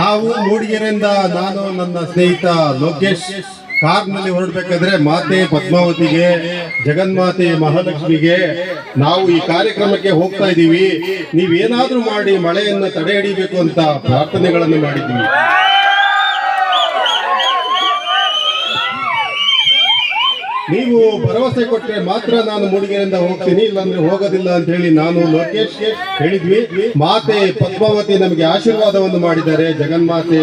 ನಾವು ಮೂಡಿಗೆರೆಯಿಂದ ನಾನು ನನ್ನ ಸ್ನೇಹಿತ ಲೋಕೇಶ್ ಕಾರ್ನಲ್ಲಿ ಹೊರಡ್ಬೇಕಾದ್ರೆ ಮಾತೆ ಪದ್ಮಾವತಿಗೆ, ಜಗನ್ಮಾತೆ ಮಹಾಲಕ್ಷ್ಮಿಗೆ ನಾವು ಈ ಕಾರ್ಯಕ್ರಮಕ್ಕೆ ಹೋಗ್ತಾ ಇದ್ದೀವಿ. ನೀವೇನಾದ್ರೂ ಮಾಡಿ ಮಳೆಯನ್ನು ತಡೆ ಹಿಡಿಬೇಕು ಅಂತ ಪ್ರಾರ್ಥನೆಗಳನ್ನು ಮಾಡಿದ್ದೀವಿ. ನೀವು ಭರವಸೆ ಕೊಟ್ಟರೆ ಮಾತ್ರ ನಾನು ಮೂಡಿಗೆರೆಯಿಂದ ಹೋಗ್ತೀನಿ, ಇಲ್ಲಾಂದ್ರೆ ಹೋಗೋದಿಲ್ಲ ಅಂತ ಹೇಳಿ ನಾನು ಲೋಕೇಶ್ ಹೇಳಿದ್ವಿ. ಮಾತೆ ಪದ್ಮಾವತಿ ನಮಗೆ ಆಶೀರ್ವಾದವನ್ನು ಮಾಡಿದ್ದಾರೆ. ಜಗನ್ಮಾತೆ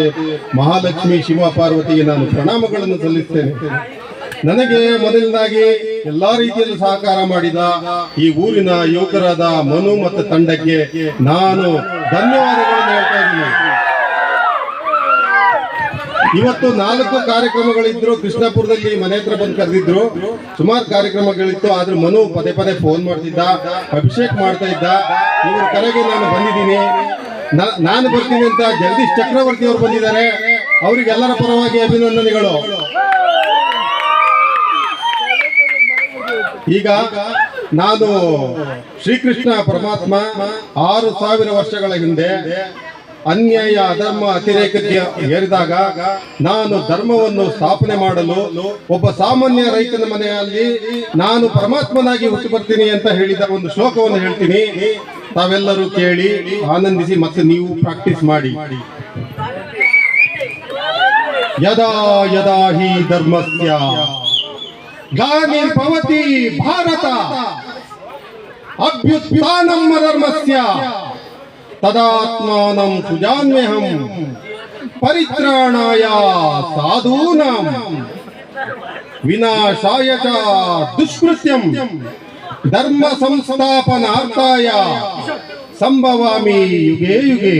ಮಹಾಲಕ್ಷ್ಮಿ ಶಿವ ಪಾರ್ವತಿಗೆ ನಾನು ಪ್ರಣಾಮಗಳನ್ನು ಸಲ್ಲಿಸ್ತೇನೆ. ನನಗೆ ಮೊದಲನಾಗಿ ಎಲ್ಲಾ ರೀತಿಯಲ್ಲೂ ಸಹಕಾರ ಮಾಡಿದ ಈ ಊರಿನ ಯುವಕರಾದ ಮನು ಮತ್ತು ತಂಡಕ್ಕೆ ನಾನು ಧನ್ಯವಾದಗಳನ್ನು ಹೇಳ್ತಾ ಇದ್ದೀನಿ. ಇವತ್ತು ನಾಲ್ಕು ಕಾರ್ಯಕ್ರಮಗಳಿದ್ರು, ಕೃಷ್ಣಾಪುರದಲ್ಲಿ ಮನೆ ಹತ್ರ ಬಂದು ಕರೆದಿದ್ರು. ಸುಮಾರು ಕಾರ್ಯಕ್ರಮಗಳಿತ್ತು, ಆದ್ರೆ ಮನು ಪದೇ ಪದೇ ಫೋನ್ ಮಾಡ್ತಿದ್ದ, ಅಭಿಷೇಕ್ ಮಾಡ್ತಾ ಇದ್ದ. ಇವ್ರ ಕರೆಗೆ ನಾನು ಬಂದಿದ್ದೀನಿ. ನಾನು ಬರ್ತೀನಿ ಅಂತ ಜಗದೀಶ್ ಚಕ್ರವರ್ತಿ ಅವರು ಬಂದಿದ್ದಾರೆ. ಅವರಿಗೆಲ್ಲರ ಪರವಾಗಿ ಅಭಿನಂದನೆಗಳು. ಈಗ ನಾನು ಶ್ರೀಕೃಷ್ಣ ಪರಮಾತ್ಮ ಆರು ಸಾವಿರ ವರ್ಷಗಳ ಹಿಂದೆ ಅನ್ಯಾಯ ಅಧರ್ಮ ಅತಿರೇಕತೆ ಏರಿದಾಗ ನಾನು ಧರ್ಮವನ್ನು ಸ್ಥಾಪನೆ ಮಾಡಲು ಒಬ್ಬ ಸಾಮಾನ್ಯ ರೈತನ ಮನೆಯಲ್ಲಿ ನಾನು ಪರಮಾತ್ಮನಾಗಿ ಹುಟ್ಟು ಬರ್ತೀನಿ ಅಂತ ಹೇಳಿದ ಒಂದು ಶ್ಲೋಕವನ್ನು ಹೇಳ್ತೀನಿ. ತಾವೆಲ್ಲರೂ ಕೇಳಿ, ಆನಂದಿಸಿ ಮತ್ತೆ ನೀವು ಪ್ರಾಕ್ಟೀಸ್ ಮಾಡಿ. ಯದಾ ಯದಾ ಹಿ ಧರ್ಮಸ್ಯ? ಗ್ಲಾನಿರ್ಭವತಿ ಭಾರತ. ಅಭ್ಯುತ್ಥಾನಂ ಧರ್ಮಸ್ಯ. ತದಾತ್ಮಾನಂ ಸುಜಾನ್ಯಹಂ ಪರಿತ್ರಾಣಾಯ ಸಾಧೂನಾಂ ವಿನಾಶಾಯ ಚ ದುಷ್ಕೃತ್ಯಂ ಧರ್ಮ ಸಂಸ್ಥಾಪನಾರ್ಥಾಯ ಸಂಭವಾಮಿ ಯುಗೆ ಯುಗೆ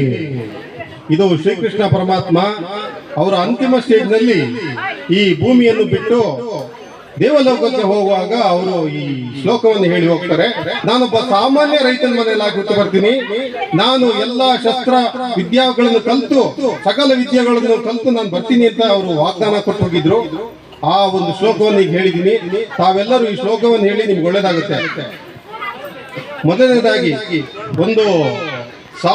ಇದು ಶ್ರೀಕೃಷ್ಣ ಪರಮಾತ್ಮ ಅವರ ಅಂತಿಮ ಸ್ಟೇಜ್ನಲ್ಲಿ ಈ ಭೂಮಿಯನ್ನು ಬಿಟ್ಟು ದೇವಲೋಕಕ್ಕೆ ಹೋಗುವಾಗ ಅವರು ಈ ಶ್ಲೋಕವನ್ನು ಹೇಳಿ ಹೋಗ್ತಾರೆ. ನಾನೊಬ್ಬ ಸಾಮಾನ್ಯ ರೈತನ ಮನೆಯಲ್ಲಿ ಹುಟ್ಟು ಬರ್ತೀನಿ. ನಾನು ಎಲ್ಲಾ ಶಸ್ತ್ರ ವಿದ್ಯಾಗಳನ್ನು ಕಲಿತು, ಸಕಲ ವಿದ್ಯೆಗಳನ್ನು ಕಲ್ತು ನಾನು ಬರ್ತೀನಿ ಅಂತ ಅವರು ವಾಗ್ದಾನ ಕೊಟ್ಟು ಹೋಗಿದ್ರು. ಆ ಒಂದು ಶ್ಲೋಕವನ್ನು ಈಗ ಹೇಳಿದ್ದೀನಿ. ತಾವೆಲ್ಲರೂ ಈ ಶ್ಲೋಕವನ್ನು ಹೇಳಿ ನಿಮ್ಗೆ ಒಳ್ಳೇದಾಗುತ್ತೆ. ಮೊದಲನೇದಾಗಿ ಒಂದು ಸಾ